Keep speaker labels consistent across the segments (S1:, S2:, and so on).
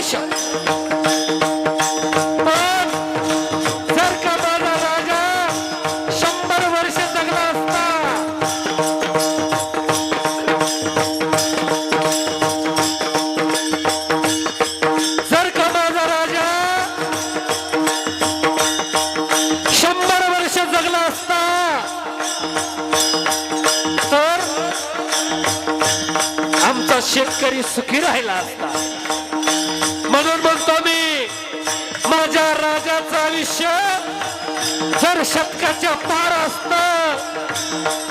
S1: आयुष्य. जर का माझा राजा शंभर वर्ष जगला असता जर का माझा राजा शंभर वर्ष जगला असता तर आमचा शेतकरी सुखी राहिला असता. आयुष्य जर शतकाच्या पार असत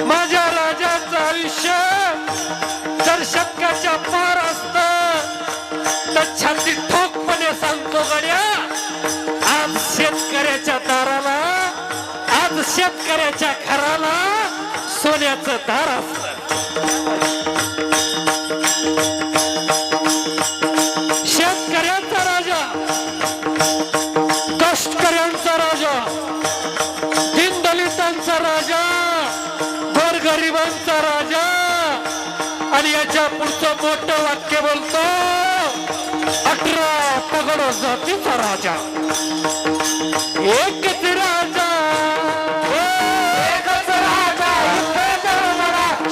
S1: माझ्या राजाचं आयुष्य जर शतकाच्या पार असत तर छाती ठोकपणे सांगतो गड्या आज शेतकऱ्याच्या दाराला आज शेतकऱ्याच्या घराला सोन्याचं दार असत. शेतकऱ्याचा राजा पुढचं मोठं वाक्य बोलतो. अठरा पगड जातीचा राजा. एकच राजा. एकच राजा.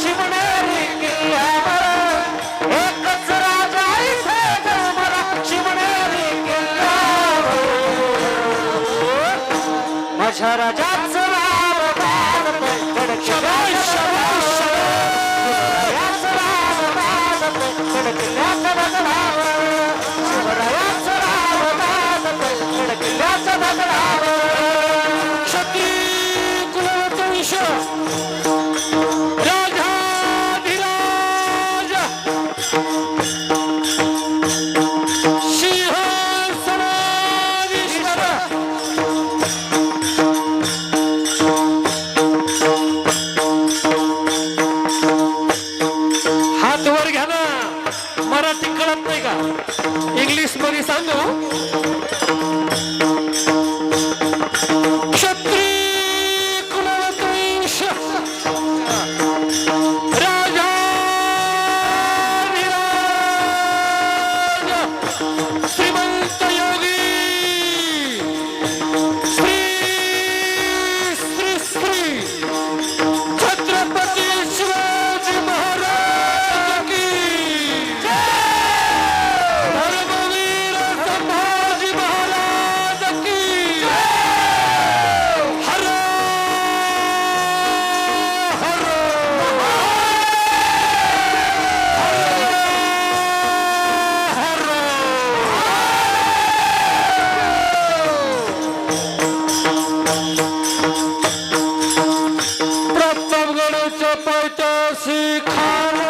S1: शिवनेरी किल्ल्यावर एकच राजा शिवनेरी किल्ल्यावर माझ्या শিখা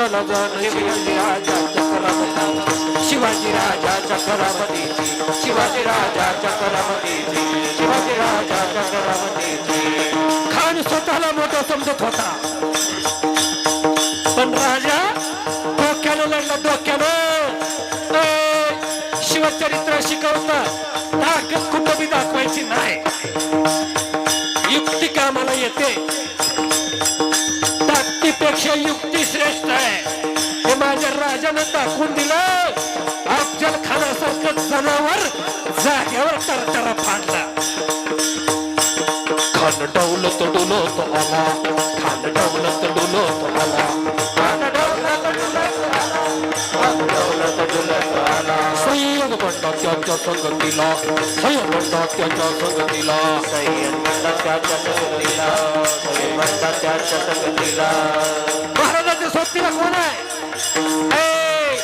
S1: नव्हती त्याला जाणं
S2: शिवाजी राजा चक्रवर्ती. शिवाजी राजा चक्रवर्तीची शिवाजी राजा चक्रवर्तीची शिवाजी राजा चक्रवर्तीची
S1: खान स्वतःला मोठा समजत होता. पण राजा डोक्यानं लढला डोक्यानं शिवचरित्र शिकवतात ताकद कुठं बी दाखवायची नाही. युक्ती कामाला येते. ताकदीपेक्षा युक्ती टाकून दिलं अफजल खानासारखं जनावर जाग्यावर तरतरा फाडला खान डौलत डुलत आला. खान डौलत डुलत आला. सय्यद बंडा त्याच्या संगतीला सय्यद बंडा त्याच्या संगतीला
S2: सय्यद बंडा त्याच्या संगतीला सय्यद बंडा त्याच्या संगतीला
S1: महाराजाच्या सोबतीला कोण आहे.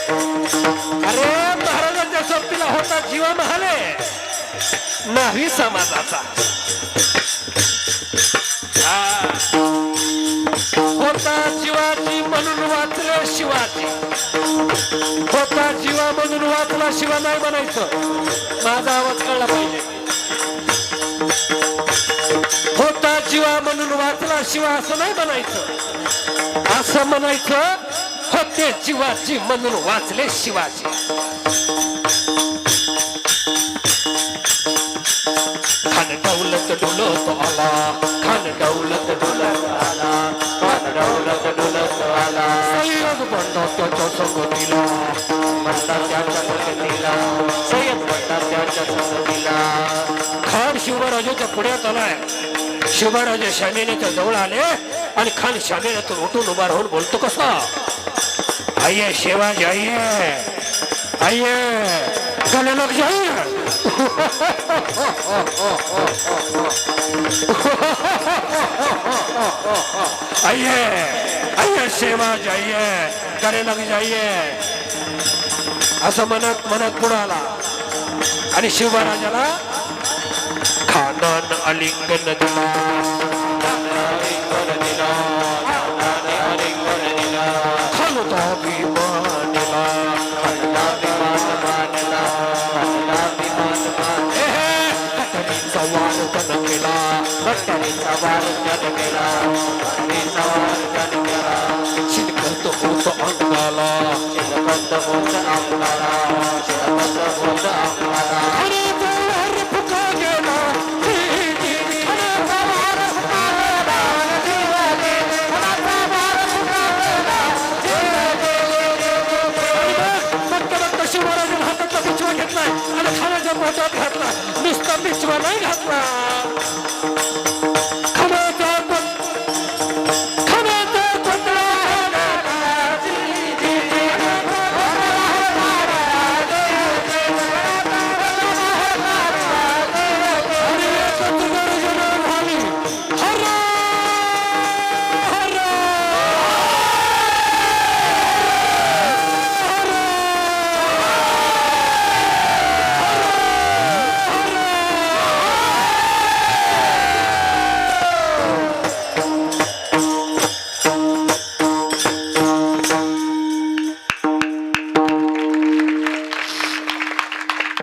S1: अरे महाराजांच्या सोबतीला होता जीवा महाले. नाही समाजाचा. होता जीवाची म्हणून वाचले शिवाजी होता जीवा म्हणून वाचला शिवा नाही म्हणायचं. माझा आवाज कळला पाहिजे. होता जीवा म्हणून वाचला शिवा असं नाही म्हणायचं. असं म्हणायचं होते शिवाजी म्हणून वाचले शिवाजी. खान डौलत डुलत आला खान डौलत डुलत आला
S2: खान डुलत आला.
S1: सय्यद बंडा त्याच्या संगतीला
S2: बंडा त्याच्या संगतीला सय्यद बंडा त्याच्या संगतीला
S1: खान शिवराजाच्या पुण्यात आलाय. शिवराजे शामिनीच्या जवळ आले आणि खान शामिनीतून उठून उभा राहून बोलतो कसा? आइए सेवा जाइए आइए गले लग जाइए आइए आइए सेवा जाइए गले लग जाइए असं म्हणत म्हणत पुढे आला आणि शिवराजाला खानान अलिंगन दिला. शिरकत होत अंगाला अरे जोर फुका गेला फक्त फक्त शिवराजाने हातातला पिछवा घेतलाय आणि पोटात घातला नुसता पिछवा नाही घातला.